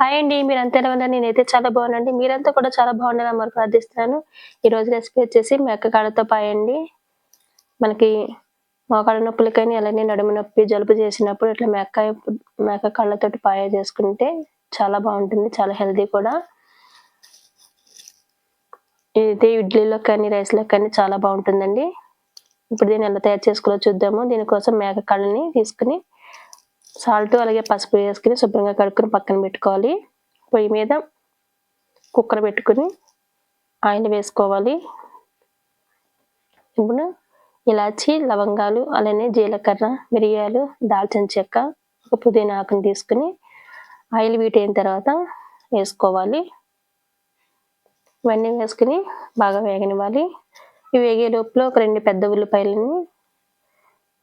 Hi అండి మీరంతా ఎలా ఉందని నేనైతే చాలా బాగున్నానండి. మీరంతా కూడా చాలా బాగుండాలని మరి ప్రార్థిస్తున్నాను. ఈరోజు రెసిపీ వచ్చేసి మేక కాళ్ళతో పాయండి మనకి మోకాళ్ళ నొప్పులకైనా అలానే నడుము నొప్పి జలుబు చేసినప్పుడు ఇట్లా మెక్క మేక కాళ్ళతోటి పాయ చేసుకుంటే చాలా బాగుంటుంది చాలా హెల్దీ కూడా. ఇది ఇడ్లీలో కానీ రైస్లో కానీ చాలా బాగుంటుందండి. ఇప్పుడు దీన్ని ఎలా తయారు చేసుకోవాలో చూద్దాము. దీనికోసం మేక కళ్ళని తీసుకుని సాల్ట్ అలాగే పసుపు వేసుకుని శుభ్రంగా కడుక్కుని పక్కన పెట్టుకోవాలి. పొయ్యి మీద కుక్కర్ పెట్టుకుని ఆయిల్ వేసుకోవాలి. ఇప్పుడు ఇలాచి లవంగాలు అలానే జీలకర్ర మిరియాలు దాల్చిన చెక్క ఒక పుదీనా ఆకుని తీసుకుని ఆయిల్ వీట్ అయిన తర్వాత వేసుకోవాలి. ఇవన్నీ వేసుకుని బాగా వేగనివ్వాలి. ఇవి వేగే లోపల ఒక రెండు పెద్ద ఉల్లిపాయలని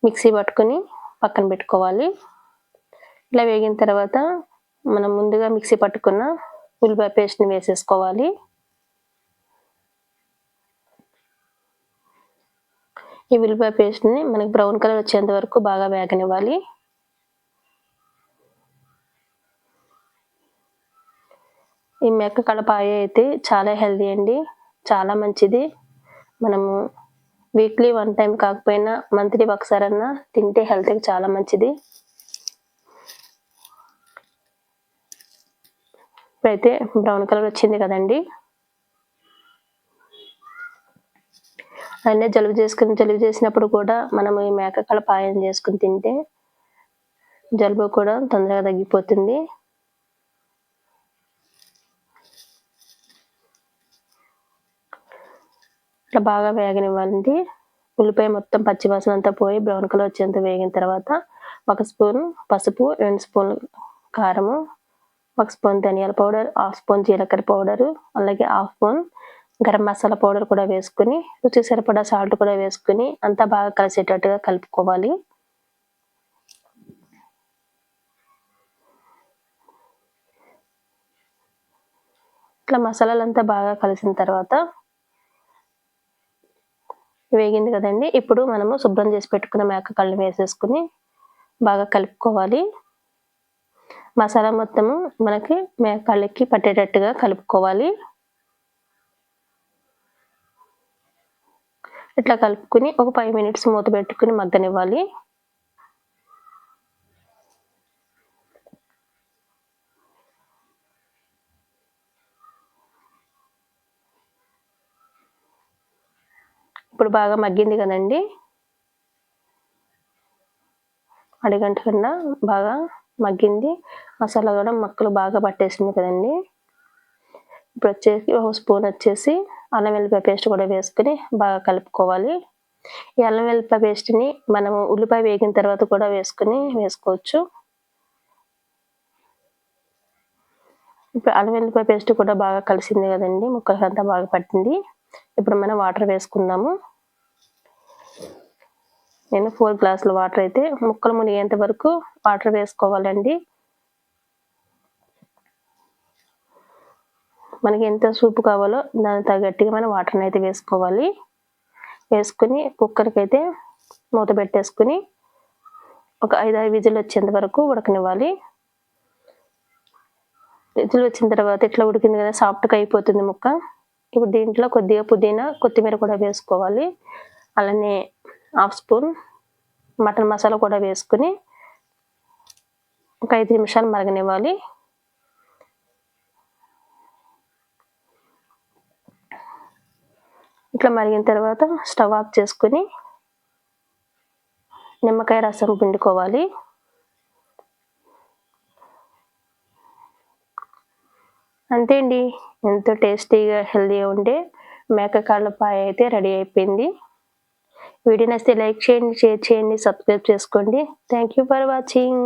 మిక్సీ పట్టుకొని పక్కన పెట్టుకోవాలి. ఇట్లా వేగిన తర్వాత మనం ముందుగా మిక్సీ పట్టుకున్న ఉల్లిపాయ పేస్ట్ని వేసేసుకోవాలి. ఈ ఉల్లిపాయ పేస్ట్ని మనకి బ్రౌన్ కలర్ వచ్చేంత వరకు బాగా వేగనివ్వాలి. ఈ మెక్క కడపాయ అయితే చాలా హెల్దీ అండి చాలా మంచిది. మనము వీక్లీ వన్ టైం కాకపోయినా మంత్లీ ఒకసారన్నా తింటే హెల్త్కి చాలా మంచిది. ఇప్పుడైతే బ్రౌన్ కలర్ వచ్చింది కదండి. అన్నీ జలుబు చేసుకుని జలుబు చేసినప్పుడు కూడా మనం ఈ మేకకళ పాయం చేసుకుని తింటే జలుబు కూడా తొందరగా తగ్గిపోతుంది. ఇట్లా బాగా వేగనివ్వాలండి ఉల్లిపాయ మొత్తం పచ్చివాసన అంతా పోయి బ్రౌన్ కలర్ వచ్చేంత వేగిన తర్వాత ఒక స్పూన్ పసుపు రెండు స్పూన్లు కారము ఒక స్పూన్ ధనియాల పౌడర్ హాఫ్ స్పూన్ జీలకర్ర పౌడర్ అలాగే half spoon garam masala powder కూడా వేసుకుని రుచి సరిపడా సాల్ట్ కూడా వేసుకుని అంతా బాగా కలిసేటట్టుగా కలుపుకోవాలి. ఇట్లా మసాలాలంతా బాగా కలిసిన తర్వాత వేగింది కదండి. ఇప్పుడు మనము శుభ్రం చేసి పెట్టుకున్న మేక కళ్ళు వేసేసుకుని బాగా కలుపుకోవాలి. మసాలా మొత్తము మనకి మేకాళ్ళకి పట్టేటట్టుగా కలుపుకోవాలి. ఇట్లా కలుపుకుని ఒక ఫైవ్ మినిట్స్ మూత పెట్టుకుని మగ్గనివ్వాలి. ఇప్పుడు బాగా మగ్గింది కదండి. అడిగంట కన్నా బాగా మగ్గింది. మసాలా కూడా మక్కలు బాగా పట్టేసింది కదండి. ఇప్పుడు వచ్చేసి ఒక స్పూన్ వచ్చేసి అల్లం వెల్లిపాయ పేస్ట్ కూడా వేసుకుని బాగా కలుపుకోవాలి. ఈ అల్లం వెల్లిపాయ పేస్ట్ని మనము ఉల్లిపాయ వేగిన తర్వాత కూడా వేసుకుని వేసుకోవచ్చు. ఇప్పుడు అల్లం వెల్లిపాయ పేస్ట్ కూడా బాగా కలిసింది కదండి. ముక్కలకంతా బాగా పట్టింది. ఇప్పుడు మనం వాటర్ వేసుకుందాము. నేను ఫోర్ గ్లాసుల వాటర్ అయితే ముక్కలు మునిగేంత వరకు వాటర్ వేసుకోవాలండి. మనకి ఎంత సూపు కావాలో దానికి తగ్గట్టుగా మనం వాటర్ని అయితే వేసుకోవాలి. వేసుకుని కుక్కర్కి అయితే మూత పెట్టేసుకుని ఒక ఐదు ఐదు విజులు వచ్చేంత వరకు ఉడకనివ్వాలి. విజులు వచ్చిన తర్వాత ఇట్లా ఉడికింది కదా సాఫ్ట్గా అయిపోతుంది ముక్క. ఇప్పుడు దీంట్లో కొద్దిగా పుదీనా కొత్తిమీర కూడా వేసుకోవాలి. అలానే హాఫ్ స్పూన్ మటన్ మసాలా కూడా వేసుకుని ఒక ఐదు నిమిషాలు మరగనివ్వాలి. ఇట్లా మరిగిన తర్వాత స్టవ్ ఆఫ్ చేసుకుని నిమ్మకాయ రసం పిండుకోవాలి. అంతే అండి. ఎంతో టేస్టీగా హెల్తీగా ఉండే మేకకాళ్ళ పాయ అయితే రెడీ అయిపోయింది. వీడియో నచ్చితే లైక్ చేయండి షేర్ చేయండి సబ్స్క్రైబ్ చేసుకోండి. Thank you for watching